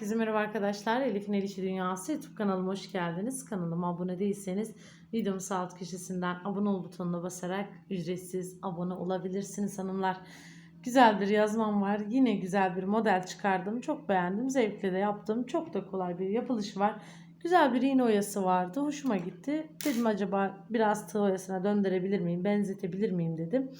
Herkese merhaba arkadaşlar. Elif'in El İşi Dünyası YouTube kanalıma hoş geldiniz. Kanalıma abone değilseniz videomun sağ alt köşesinden abone ol butonuna basarak ücretsiz abone olabilirsiniz hanımlar. Güzel bir yazmam var. Yine güzel bir model çıkardım. Çok beğendim. Zevkle de yaptım. Çok da kolay bir yapılışı var. Güzel bir iğne oyası vardı. Hoşuma gitti. Dedim acaba biraz tığ oyasına döndürebilir miyim? Benzetebilir miyim dedim.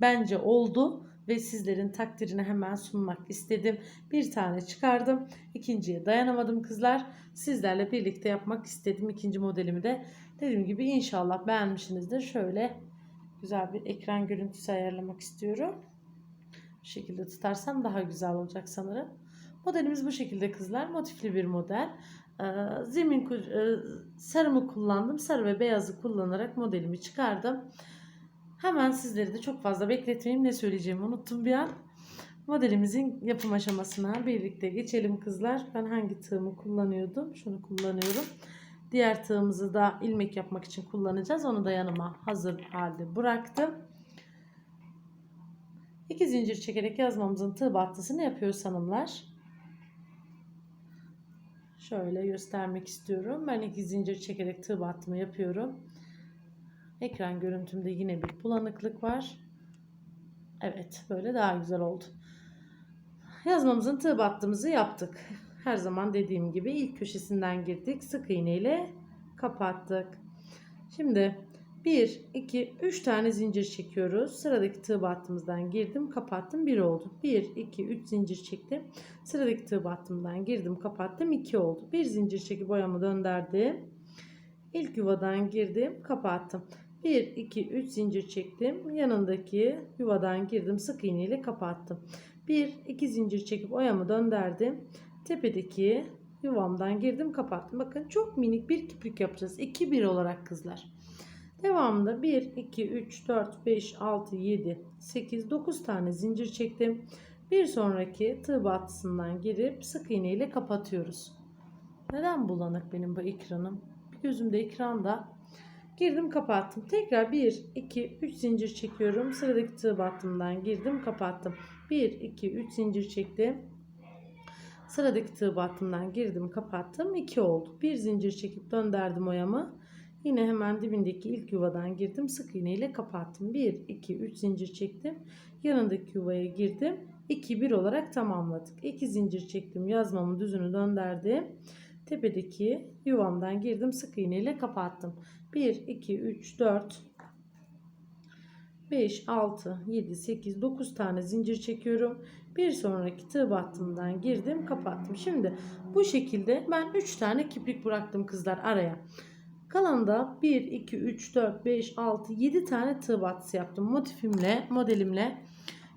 Bence oldu ve sizlerin takdirine hemen sunmak istedim. Bir tane çıkardım. İkinciye dayanamadım kızlar. Sizlerle birlikte yapmak istedim ikinci modelimi de. Dediğim gibi inşallah beğenmişsinizdir. Şöyle güzel bir ekran görüntüsü ayarlamak istiyorum. Bu şekilde tutarsam daha güzel olacak sanırım. Modelimiz bu şekilde kızlar. Motifli bir model. Ee, Zemin e, sarımı kullandım. Sarı ve beyazı kullanarak modelimi çıkardım. Hemen sizleri de çok fazla bekletmeyeyim. Ne söyleyeceğimi unuttum bir an. Modelimizin yapım aşamasına birlikte geçelim kızlar. Ben hangi tığımı kullanıyordum? Şunu kullanıyorum. Diğer tığımızı da ilmek yapmak için kullanacağız. Onu da yanıma hazır halde bıraktım. İki zincir çekerek yazmamızın tığ battısını yapıyoruz hanımlar. Şöyle göstermek istiyorum. Ben iki zincir çekerek tığ battımı yapıyorum. Ekran görüntümde yine bir bulanıklık var. Evet böyle daha güzel oldu. Yazmamızın tığ battığımızı yaptık. Her zaman dediğim gibi ilk köşesinden girdik. Sık iğne ile kapattık. Şimdi 1, 2, 3 tane zincir çekiyoruz. Sıradaki tığ battığımızdan girdim kapattım 1 oldu. 1, 2, 3 zincir çektim. Sıradaki tığ battığımdan girdim kapattım 2 oldu. Bir zincir çekip boyamı döndürdüm. İlk yuvadan girdim kapattım. 1, 2, 3 zincir çektim. Yanındaki yuvadan girdim. Sık iğne ile kapattım. 1, 2 zincir çekip oyamı döndürdüm. Tepedeki yuvamdan girdim kapattım. Bakın çok minik bir kiprik yapacağız. 2, 1 olarak kızlar. Devamında 1, 2, 3, 4, 5, 6, 7, 8, 9 tane zincir çektim. Bir sonraki tığ battısından girip sık iğne ile kapatıyoruz. Neden bulanık benim bu ekranım? Bir gözümde ekranda. Girdim kapattım. Tekrar 1, 2, 3 zincir çekiyorum. Sıradaki tığ battımdan girdim kapattım. 1, 2, 3 zincir çektim. Sıradaki tığ battımdan girdim kapattım. 2 oldu. Bir zincir çekip döndürdüm oyamı. Yine hemen dibindeki ilk yuvadan girdim. Sık iğne ile kapattım. 1, 2, 3 zincir çektim. Yanındaki yuvaya girdim. 2, 1 olarak tamamladık. 2 zincir çektim. Yazmamın düzünü döndürdüm. Tepedeki yuvamdan girdim. Sık iğne ile kapattım. 1, 2, 3, 4, 5, 6, 7, 8, 9 tane zincir çekiyorum. Bir sonraki tığ battımdan girdim kapattım. Şimdi bu şekilde ben 3 tane kiprik bıraktım kızlar araya. Kalanında 1, 2, 3, 4, 5, 6, 7 tane tığ battısı yaptım. Motifimle, modelimle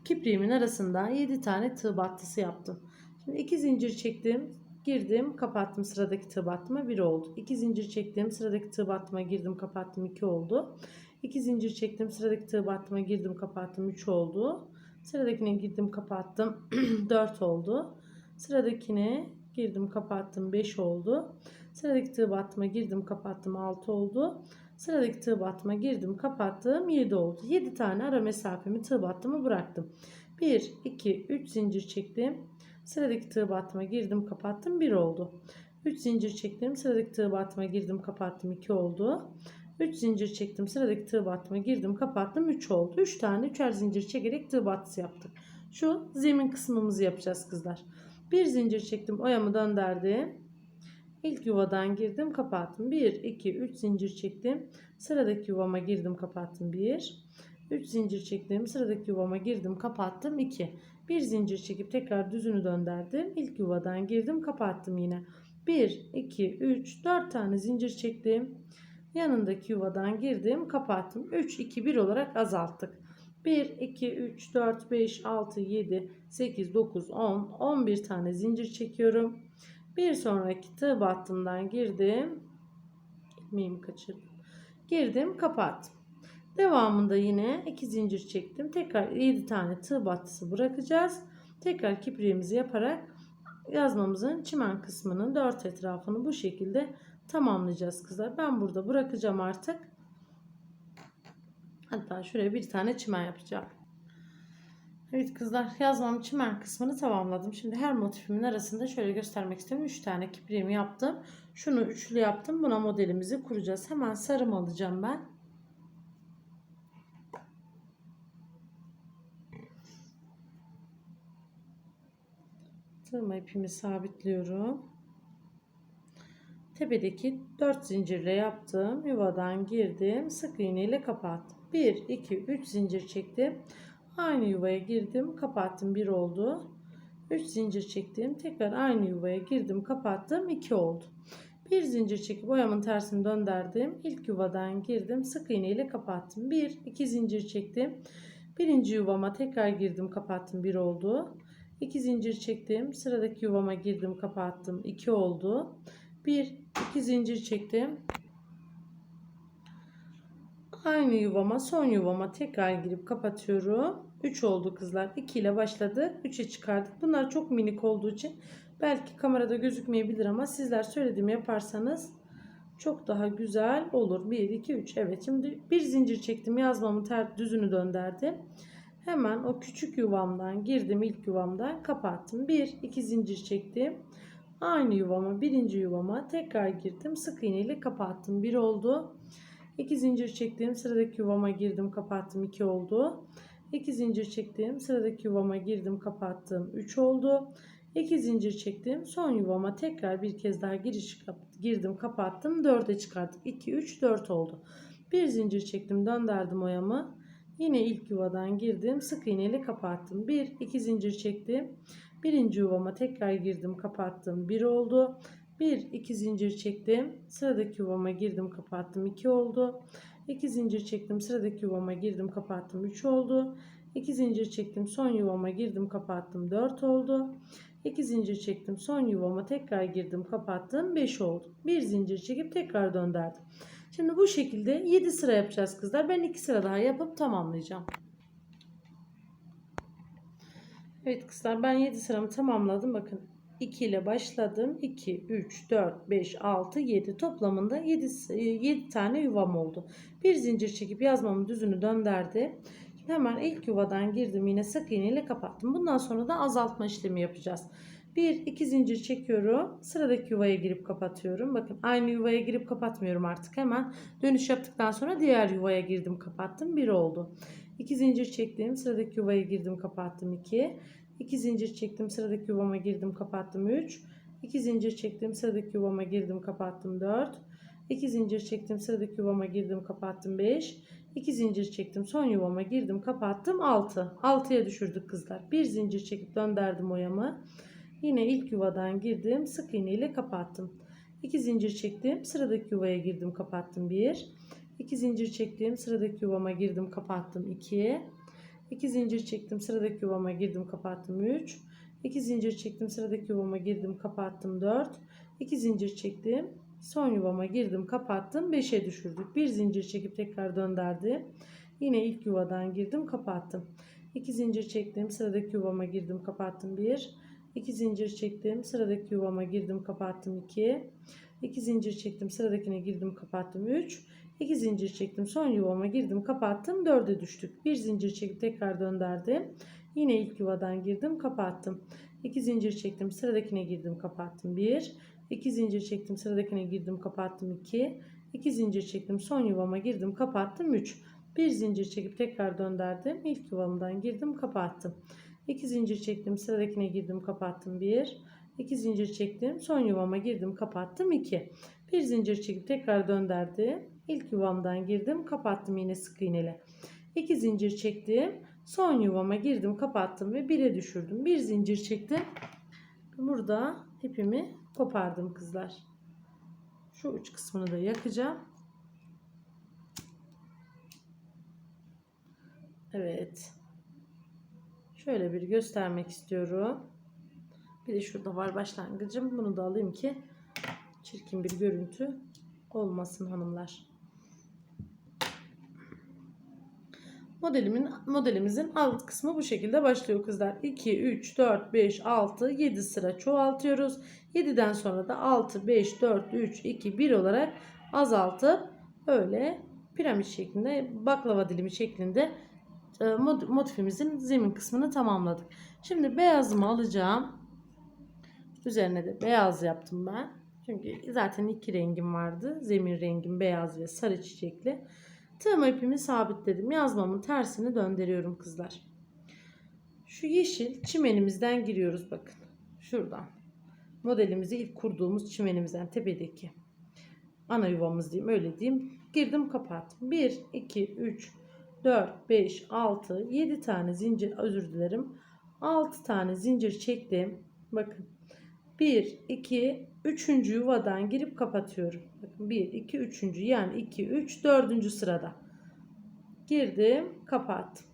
kipriğimin arasında 7 tane tığ battısı yaptım. Şimdi 2 zincir çektim. Girdim, kapattım sıradaki tığ battıma 1 oldu. 2 zincir çektim, sıradaki tığ battıma girdim, kapattım 2 oldu. 2 zincir çektim, sıradaki tığ battıma girdim, kapattım 3 oldu. Sıradakine girdim, kapattım 4 oldu. Sıradakine girdim, kapattım 5 oldu. Sıradaki tığ battıma girdim, kapattım 6 oldu. Sıradaki tığ battıma girdim, kapattım 7 oldu. 7 tane ara mesafemi tığ battımı bıraktım. 1, 2, 3 zincir çektim. Sıradaki tığ battıma girdim kapattım 1 oldu. 3 zincir çektim sıradaki tığ battıma girdim kapattım 2 oldu. 3 zincir çektim sıradaki tığ battıma girdim kapattım 3 oldu. 3 tane 3'er zincir çekerek tığ battısı yaptık. Şu zemin kısmımızı yapacağız kızlar. Bir zincir çektim oyamı döndürdüm. İlk yuvadan girdim kapattım. 1 2 3 zincir çektim. Sıradaki yuvama girdim kapattım 1. 3 zincir çektim. Sıradaki yuvama girdim kapattım 2. Bir zincir çekip tekrar düzünü döndürdüm. İlk yuvadan girdim kapattım yine. 1, 2, 3, 4 tane zincir çektim. Yanındaki yuvadan girdim kapattım. 3, 2, 1 olarak azalttık. 1, 2, 3, 4, 5, 6, 7, 8, 9, 10, 11 tane zincir çekiyorum. Bir sonraki tığ battımdan girdim. İlmeğimi kaçırdım. Girdim kapattım. Devamında yine 2 zincir çektim. Tekrar 7 tane tığ battısı bırakacağız. Tekrar kipriğimizi yaparak yazmamızın çimen kısmının dört etrafını bu şekilde tamamlayacağız kızlar. Ben burada bırakacağım artık. Hatta şuraya bir tane çimen yapacağım. Evet kızlar yazmam çimen kısmını tamamladım. Şimdi her motifimin arasında şöyle göstermek istiyorum. 3 tane kipriğimi yaptım. Şunu üçlü yaptım. Buna modelimizi kuracağız. Hemen sarım alacağım ben. Tığma ipimi sabitliyorum. Tepedeki 4 zincirle yaptım. Yuvadan girdim. Sık iğne ile kapattım. 1, 2, 3 zincir çektim. Aynı yuvaya girdim. Kapattım. 1 oldu. 3 zincir çektim. Tekrar aynı yuvaya girdim. Kapattım. 2 oldu. Bir zincir çekip boyamın tersini döndürdüm. İlk yuvadan girdim. Sık iğne ile kapattım. 1, 2 zincir çektim. Birinci yuvama tekrar girdim. Kapattım. 1 oldu. 2 zincir çektim. Sıradaki yuvama girdim. Kapattım. 2 oldu. 1, 2 zincir çektim. Aynı yuvama son yuvama tekrar girip kapatıyorum. 3 oldu kızlar. 2 ile başladık. 3'e çıkardık. Bunlar çok minik olduğu için belki kamerada gözükmeyebilir ama sizler söylediğimi yaparsanız çok daha güzel olur. 1, 2, 3. Evet şimdi bir zincir çektim. Yazmamın ter düzünü döndürdüm. Hemen o küçük yuvamdan girdim. ilk yuvamdan kapattım. 1, 2 zincir çektim. Aynı yuvama birinci yuvama tekrar girdim. Sık iğne ile kapattım. 1 oldu. 2 zincir çektim. Sıradaki yuvama girdim. Kapattım. 2 oldu. 2 zincir çektim. Sıradaki yuvama girdim. Kapattım. 3 oldu. 2 zincir çektim. Son yuvama tekrar bir kez daha giriş girdim. Kapattım. 4'e çıkarttık. 2, 3, 4 oldu. Bir zincir çektim. Döndürdüm oyamı. Yine ilk yuvadan girdim. Sık iğne ile kapattım. 1, 2 zincir çektim. Birinci yuvama tekrar girdim. Kapattım. 1 oldu. 1 2 zincir çektim. Sıradaki yuvama girdim, kapattım. 2 oldu. 2 zincir çektim. Sıradaki yuvama girdim, kapattım. 3 oldu. 2 zincir çektim. Son yuvama girdim, kapattım. 4 oldu. 2 zincir çektim. Son yuvama tekrar girdim, kapattım. 5 oldu. 1 zincir çekip tekrar döndürdüm. Şimdi bu şekilde 7 sıra yapacağız kızlar. Ben 2 sıra daha yapıp tamamlayacağım. Evet kızlar ben 7 sıramı tamamladım. Bakın 2 ile başladım. 2, 3, 4, 5, 6, 7 toplamında 7, 7 tane yuvam oldu. Bir zincir çekip yazmamın düzünü döndürdüm. Şimdi hemen ilk yuvadan girdim. Yine sık iğne ile kapattım. Bundan sonra da azaltma işlemi yapacağız. 1, 2 zincir çekiyorum. Sıradaki yuvaya girip kapatıyorum. Bakın aynı yuvaya girip kapatmıyorum artık. Hemen dönüş yaptıktan sonra diğer yuvaya girdim kapattım. 1 oldu. 2 zincir çektim. Sıradaki yuvaya girdim kapattım. 2. 2 zincir çektim. Sıradaki yuvama girdim kapattım. 3. 2 zincir çektim. Sıradaki yuvama girdim kapattım. 4. 2 zincir çektim. Sıradaki yuvama girdim kapattım. 5. 2 zincir çektim. Son yuvama girdim kapattım. 6. 6'ya düşürdük kızlar. 1 zincir çekip döndürdüm oyamı. Yine ilk yuvadan girdim. Sık iğne ile kapattım. 2 zincir çektim. Sıradaki yuvaya girdim kapattım. 1. 2 zincir çektim. Sıradaki yuvama girdim kapattım. 2. 2 zincir çektim. Sıradaki yuvama girdim kapattım. 3. 2 zincir çektim. Sıradaki yuvama girdim kapattım. 4. 2 zincir çektim. Son yuvama girdim kapattım. 5'e düşürdük. Bir zincir çekip tekrar döndürdüm. Yine ilk yuvadan girdim kapattım. 2 zincir çektim. Sıradaki yuvama girdim kapattım. 1. 2 zincir çektim. Sıradaki yuvama girdim kapattım. 2. 2 zincir çektim. Sıradakine girdim kapattım. 3. 2 zincir çektim. Son yuvama girdim, kapattım. 4'e düştük. 1 zincir çekip tekrar döndürdüm. Yine ilk yuvadan girdim, kapattım. 2 zincir çektim. Sıradakine girdim, kapattım. 1 2 zincir çektim. Sıradakine girdim, kapattım. 2 2 zincir çektim. Son yuvama girdim, kapattım. 3 1 zincir çekip tekrar döndürdüm. İlk yuvamdan girdim, kapattım. 2 zincir çektim. Sıradakine girdim, kapattım. 1 2 zincir çektim. Son yuvama girdim, kapattım. 2 bir zincir çekip tekrar döndürdüm. İlk yuvamdan girdim, kapattım yine sık iğneyle. 2 zincir çektim. Son yuvama girdim, kapattım ve 1'e düşürdüm. Bir zincir çektim. Burada ipimi kopardım kızlar. Şu uç kısmını da yakacağım. Evet. Şöyle bir göstermek istiyorum. Bir de şurada var başlangıcım. Bunu da alayım ki çirkin bir görüntü olmasın hanımlar. Modelimin modelimizin alt kısmı bu şekilde başlıyor kızlar. 2 3 4 5 6 7 sıra çoğaltıyoruz. 7'den sonra da 6 5 4 3 2 1 olarak azaltıp böyle piramit şeklinde baklava dilimi şeklinde e, motifimizin zemin kısmını tamamladık. Şimdi beyazımı alacağım. Üzerine de beyaz yaptım ben. Çünkü zaten iki rengim vardı. Zemin rengim beyaz ve sarı çiçekli. Tığım ipimi sabitledim. Yazmamın tersini döndürüyorum kızlar. Şu yeşil çimenimizden giriyoruz bakın. Şuradan. Modelimizi ilk kurduğumuz çimenimizden tepedeki. Ana yuvamız diyeyim öyle diyeyim. Girdim kapattım. 1, 2, 3, 4, 5, 6, 7 tane zincir özür dilerim. 6 tane zincir çektim. Bakın. 1, 2, 3. yuvadan girip kapatıyorum. Bakın 1, 2, 3. yani 2, 3, 4. sırada. Girdim kapattım.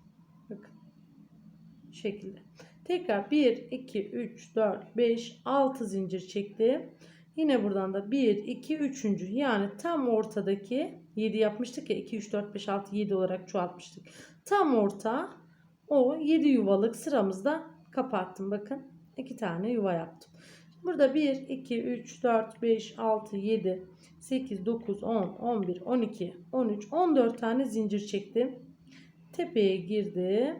Bakın. Şekilde. Tekrar 1, 2, 3, 4, 5, 6 zincir çektim. Yine buradan da 1, 2, 3. yani tam ortadaki 7 yapmıştık ya 2, 3, 4, 5, 6, 7 olarak çoğaltmıştık. Tam orta o 7 yuvalık sıramızda kapattım. Bakın 2 tane yuva yaptım. Burada 1, 2, 3, 4, 5, 6, 7, 8, 9, 10, 11, 12, 13, 14 tane zincir çektim. Tepeye girdim.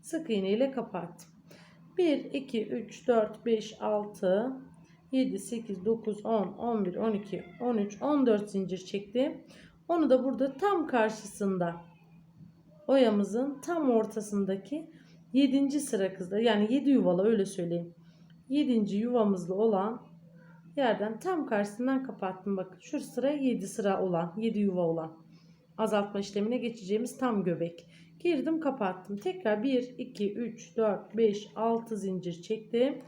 Sık iğne ile kapattım. 1, 2, 3, 4, 5, 6, 7, 8, 9, 10, 11, 12, 13, 14 zincir çektim. Onu da burada tam karşısında oyamızın tam ortasındaki 7. sıra kızda yani 7 yuvalı öyle söyleyeyim. 7. yuvamızda olan yerden tam karşısından kapattım. Bakın şu sıra 7 sıra olan 7 yuva olan azaltma işlemine geçeceğimiz tam göbek. Girdim kapattım. Tekrar 1, 2, 3, 4, 5, 6 zincir çektim.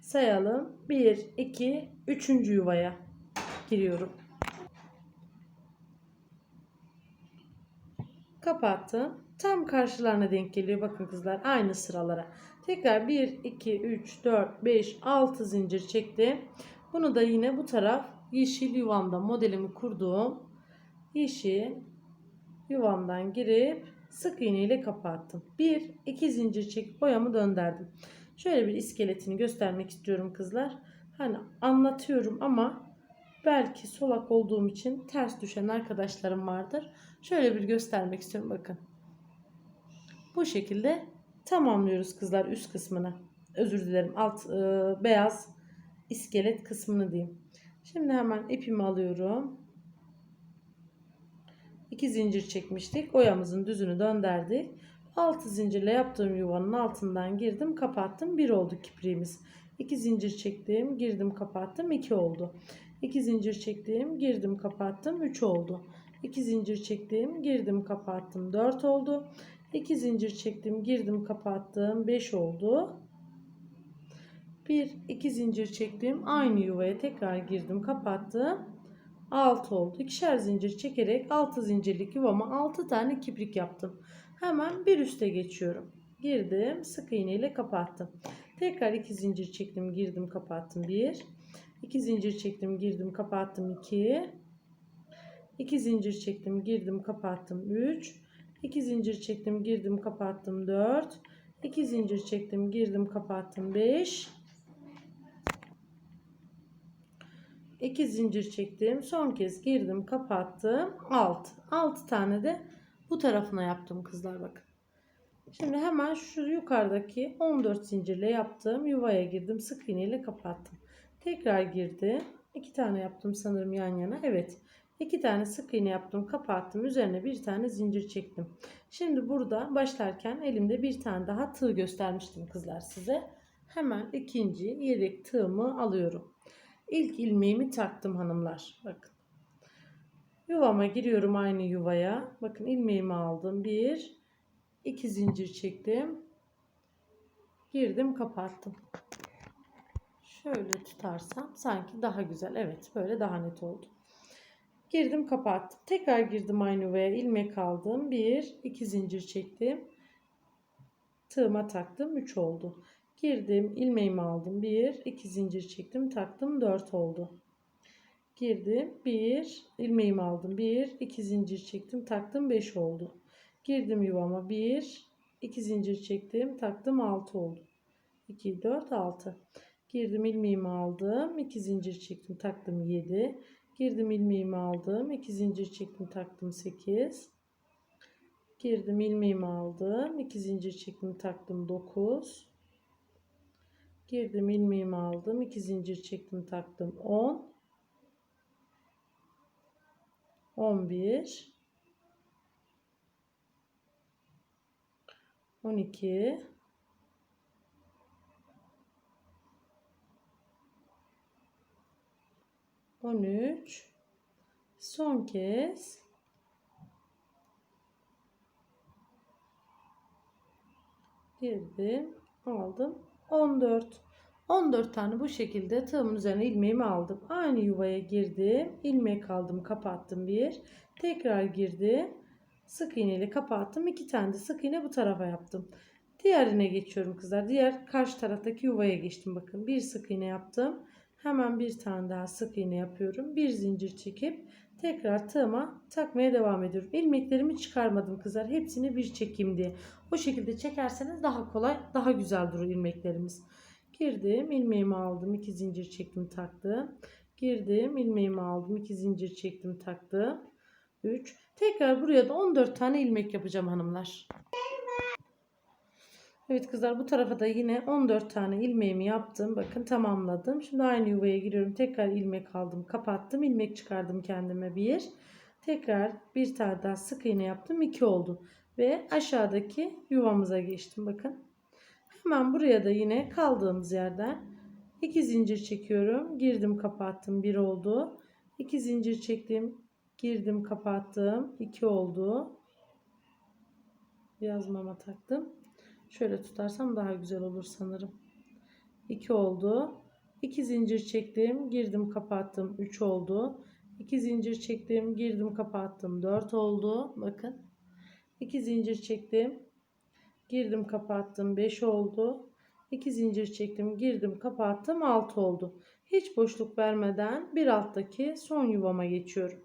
Sayalım. 1, 2, 3. yuvaya giriyorum. Kapattım. Tam karşılarına denk geliyor. Bakın kızlar aynı sıralara. Tekrar 1, 2, 3, 4, 5, 6 zincir çektim. Bunu da yine bu taraf yeşil yuvamda modelimi kurduğum yeşil yuvamdan girip sık iğne ile kapattım. 1, 2 zincir çekip boyamı döndürdüm. Şöyle bir iskeletini göstermek istiyorum kızlar. Hani anlatıyorum ama belki solak olduğum için ters düşen arkadaşlarım vardır. Şöyle bir göstermek istiyorum bakın. Bu şekilde tamamlıyoruz kızlar üst kısmını. Özür dilerim alt e, beyaz iskelet kısmını diyeyim. Şimdi hemen ipimi alıyorum. 2 zincir çekmiştik. Oyamızın düzünü döndürdük. 6 zincirle yaptığım yuvanın altından girdim, kapattım. 1 oldu kipriğimiz. 2 zincir çektim, girdim, kapattım. 2 oldu. 2 zincir çektim, girdim, kapattım. 3 oldu. 2 zincir çektim, girdim, kapattım. 4 oldu. 2 zincir çektim, girdim, kapattım. 5 oldu. 1 2 zincir çektim. Aynı yuvaya tekrar girdim, kapattım. 6 oldu. İkişer zincir çekerek 6 zincirlik yuvama 6 tane kiprik yaptım. Hemen bir üste geçiyorum. Girdim, sık iğne ile kapattım. Tekrar 2 zincir çektim, girdim, kapattım. 1 2 zincir çektim, girdim, kapattım. 2 2 zincir çektim, girdim, kapattım. 3 2 zincir çektim, girdim, kapattım. 4 2 zincir çektim, girdim, kapattım. 5 2 zincir çektim. Son kez girdim, kapattım. 6. 6 tane de bu tarafına yaptım kızlar bakın. Şimdi hemen şu yukarıdaki 14 zincirle yaptığım yuvaya girdim. Sık iğne ile kapattım. Tekrar girdim. 2 tane yaptım sanırım yan yana. Evet. 2 tane sık iğne yaptım, kapattım. Üzerine bir tane zincir çektim. Şimdi burada başlarken elimde bir tane daha tığ göstermiştim kızlar size. Hemen ikinci yedek tığımı alıyorum. İlk ilmeğimi taktım hanımlar. Bakın. Yuvama giriyorum aynı yuvaya. Bakın ilmeğimi aldım. Bir, iki zincir çektim. Girdim kapattım. Şöyle tutarsam sanki daha güzel. Evet böyle daha net oldu. Girdim kapattım. Tekrar girdim aynı yuvaya. ilmek aldım. Bir, iki zincir çektim. Tığıma taktım. Üç oldu. Girdim, ilmeğimi aldım. 1, 2 zincir çektim, taktım. 4 oldu. Girdim, 1, ilmeğimi aldım. 1, 2 zincir çektim, taktım. 5 oldu. Girdim yuvama. 1, 2 zincir çektim, taktım. 6 oldu. 2, 4, 6. Girdim, ilmeğimi aldım. 2 zincir çektim, taktım. 7. Girdim, ilmeğimi aldım. 2 zincir çektim, taktım. 8. Girdim ilmeğimi aldım. 2 zincir çektim taktım 9. Girdim ilmeğimi aldım. 2 zincir çektim taktım 10. 11 12 13 son kez. Girdim aldım. 14 14 tane bu şekilde tığımın üzerine ilmeğimi aldım. Aynı yuvaya girdim. İlmek aldım kapattım bir. Tekrar girdim. Sık iğneyle kapattım. İki tane de sık iğne bu tarafa yaptım. Diğerine geçiyorum kızlar. Diğer karşı taraftaki yuvaya geçtim. Bakın bir sık iğne yaptım hemen bir tane daha sık iğne yapıyorum. Bir zincir çekip tekrar tığıma takmaya devam ediyorum. İlmeklerimi çıkarmadım kızlar. Hepsini bir çekeyim diye. O şekilde çekerseniz daha kolay daha güzel durur ilmeklerimiz. Girdim ilmeğimi aldım. İki zincir çektim taktım. Girdim ilmeğimi aldım. İki zincir çektim taktım. 3 tekrar buraya da 14 tane ilmek yapacağım hanımlar Evet kızlar bu tarafa da yine 14 tane ilmeğimi yaptım. Bakın tamamladım. Şimdi aynı yuvaya giriyorum. Tekrar ilmek aldım. Kapattım. ilmek çıkardım kendime bir. Tekrar bir tane daha sık iğne yaptım. 2 oldu. Ve aşağıdaki yuvamıza geçtim. Bakın. Hemen buraya da yine kaldığımız yerden 2 zincir çekiyorum. Girdim kapattım. 1 oldu. 2 zincir çektim. Girdim kapattım. 2 oldu. Biraz mama taktım. Şöyle tutarsam daha güzel olur sanırım. 2 oldu. 2 zincir çektim, girdim, kapattım. 3 oldu. 2 zincir çektim, girdim, kapattım. 4 oldu. Bakın. 2 zincir çektim, girdim, kapattım. 5 oldu. 2 zincir çektim, girdim, kapattım. 6 oldu. Hiç boşluk vermeden bir alttaki son yuvama geçiyorum.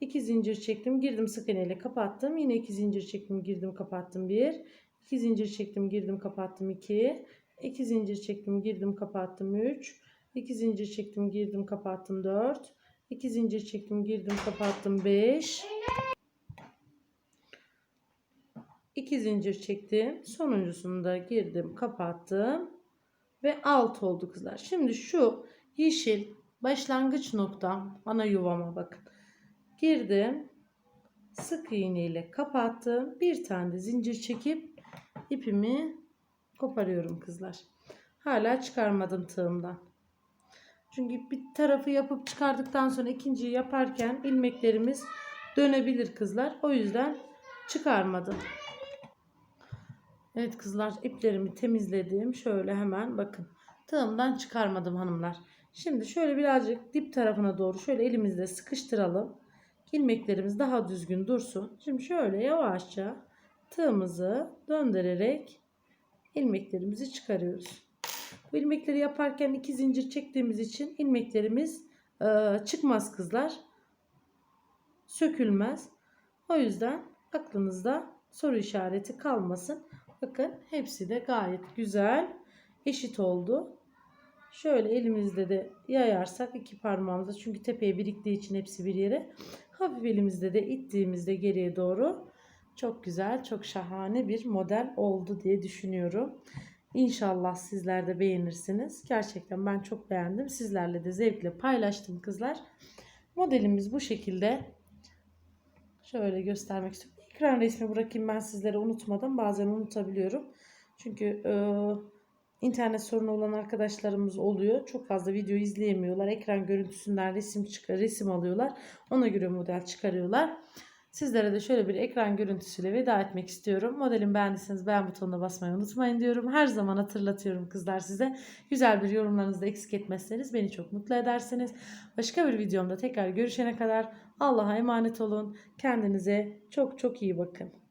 2 zincir çektim, girdim, sık iğneyle kapattım. Yine 2 zincir çektim, girdim, kapattım. 1 2 zincir çektim girdim kapattım 2 2 zincir çektim girdim kapattım 3 2 zincir çektim girdim kapattım 4 2 zincir çektim girdim kapattım 5 2 zincir çektim sonuncusunu da girdim kapattım. Ve 6 oldu kızlar. Şimdi şu yeşil başlangıç noktam ana yuvama bakın. Girdim sık iğne ile kapattım. Bir tane de zincir çekip ipimi koparıyorum kızlar. Hala çıkarmadım tığımdan. Çünkü bir tarafı yapıp çıkardıktan sonra ikinciyi yaparken ilmeklerimiz dönebilir kızlar. O yüzden çıkarmadım. Evet kızlar iplerimi temizledim. Şöyle hemen bakın. Tığımdan çıkarmadım hanımlar. Şimdi şöyle birazcık dip tarafına doğru şöyle elimizle sıkıştıralım. İlmeklerimiz daha düzgün dursun. Şimdi şöyle yavaşça tığımızı döndürerek ilmeklerimizi çıkarıyoruz. Bu ilmekleri yaparken iki zincir çektiğimiz için ilmeklerimiz e, çıkmaz kızlar. Sökülmez. O yüzden aklınızda soru işareti kalmasın. Bakın hepsi de gayet güzel eşit oldu. Şöyle elimizde de yayarsak iki parmağımızda çünkü tepeye biriktiği için hepsi bir yere. Hafif elimizde de ittiğimizde geriye doğru çok güzel, çok şahane bir model oldu diye düşünüyorum. İnşallah sizler de beğenirsiniz. Gerçekten ben çok beğendim. Sizlerle de zevkle paylaştım kızlar. Modelimiz bu şekilde. Şöyle göstermek istiyorum. Ekran resmi bırakayım ben sizlere unutmadan. Bazen unutabiliyorum. Çünkü e, internet sorunu olan arkadaşlarımız oluyor. Çok fazla video izleyemiyorlar. Ekran görüntüsünden resim çıkar, resim alıyorlar. Ona göre model çıkarıyorlar. Sizlere de şöyle bir ekran görüntüsüyle veda etmek istiyorum. Modelimi beğendiyseniz beğen butonuna basmayı unutmayın diyorum. Her zaman hatırlatıyorum kızlar size. Güzel bir yorumlarınızı da eksik etmezseniz beni çok mutlu edersiniz. Başka bir videomda tekrar görüşene kadar Allah'a emanet olun. Kendinize çok çok iyi bakın.